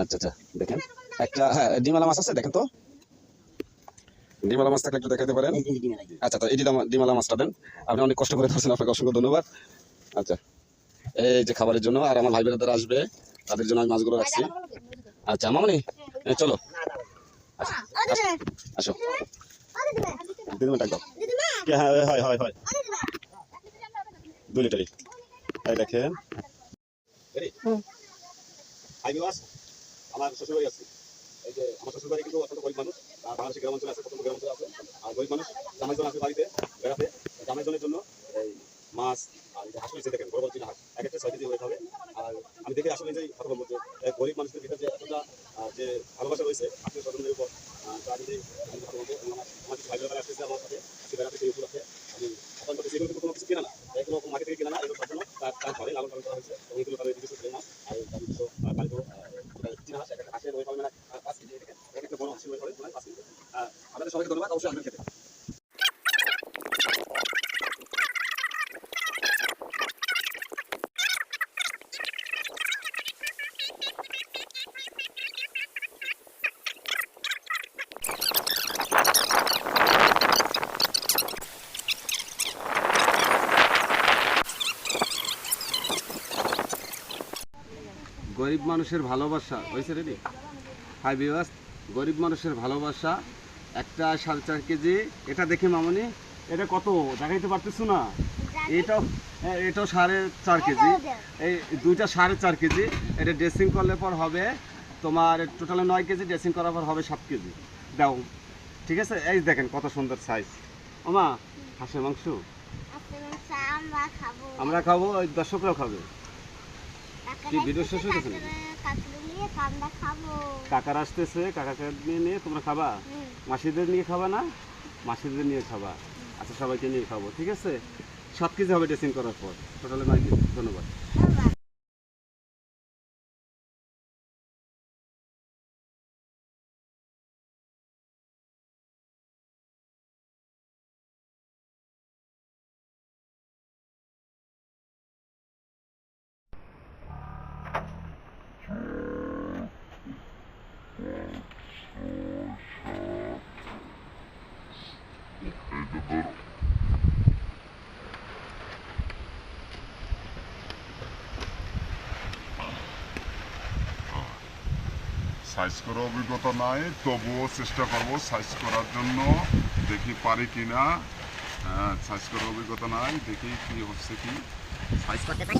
আচ্ছা আচ্ছা দেখেন। একটা হ্যাঁ ডিমালা মাছ আছে, দেখেন তো। ডিমালা মাছ থাকলে একটু দেখাতে পারেন। আচ্ছা তো এই ডিমালা- মাছটা দেন। আপনি অনেক কষ্ট করে ধরছেন, আপনাকে অসংখ্য ধন্যবাদ। আচ্ছা এই যে খাবারের জন্য, আর আমার ভাই বোনেরা আসবে, তাদের জন্য আমি মাছগুলো রাখছি। আচ্ছা মামনি চলো। আসো। দিদিমা ডাক হ্যাঁ হয় হয় হয়। দুই লিটারই। এই দেখেন। আমার শ্বশুরবাড়ি আছে। এই যে আমার শ্বশুরবাড়ি কিন্তু অত্যন্ত গরিব মানুষ। আর বাংলাদেশের গ্রাম অঞ্চলে আছে প্রথম গ্রাম অঞ্চলে আছে। আর গরিব মানুষ জামাইজন আছে বাড়িতে বেড়াতে। জামাইজনের জন্য এই মাছ আর হাঁস রয়েছে দেখেন বড় বড় তিন হাঁস এক একটা ছয় কেজি হয়ে হবে আর আমি দেখে আসলে যে কথা বলব যে গরিব মানুষদের ভিতরে যে এতটা যে ভালোবাসা রয়েছে আত্মীয় স্বজনদের উপর আহ, তা আমি কথা বলব আমার আমার কিছু ভাই বোনেরা আসতেছে আমার সাথে বেড়াতে সেই উপলক্ষে আমি করতেছি কোনো কিছু কেনা না। কোনো মার্কেট থেকে কেনা না এগুলো সব জন্য লালন পালন করা হয়েছে। মাছ আর না পাঁচ কেজি সবাইকে ধন্যবাদ। অবশ্যই আসবেন খেতে। গরিব মানুষের ভালোবাসা হয়েছে রেডি হাই বিবাস গরিব মানুষের ভালোবাসা একটা সাড়ে চার কেজি এটা দেখে মামনি এটা কত? দেখাইতে পারতেছো না? এটাও হ্যাঁ, এটাও সাড়ে চার কেজি। এই দুইটা সাড়ে চার কেজি এটা ড্রেসিং করলে পর হবে তোমার টোটালে নয় কেজি ড্রেসিং করার পর হবে সাত কেজি। দাও ঠিক আছে? এই দেখেন কত সুন্দর সাইজ ওমা হাঁসের মাংস। আমরা খাব ওই দর্শকরাও খাবে। কি, ভিডিও শেষ হয়ে গেছে? কাকুরে আসতেছে কাকাকে নিয়ে নিয়ে তোমরা খাবা? মাসিদের নিয়ে খাবা না? মাসিদের নিয়ে খাবা। আচ্ছা সবাইকে নিয়ে খাব ঠিক আছে? সাত কেজি হবে ড্রেসিং করার পর। টোটালে নয় কেজি ধন্যবাদ। সাইজ করার অভিজ্ঞতা নাই, তবুও চেষ্টা করব সাইজ করার জন্য। দেখি পারি কি না সাইজ করার অভিজ্ঞতা নাই, দেখি কি হচ্ছে কি। সাইজ করতে পারি?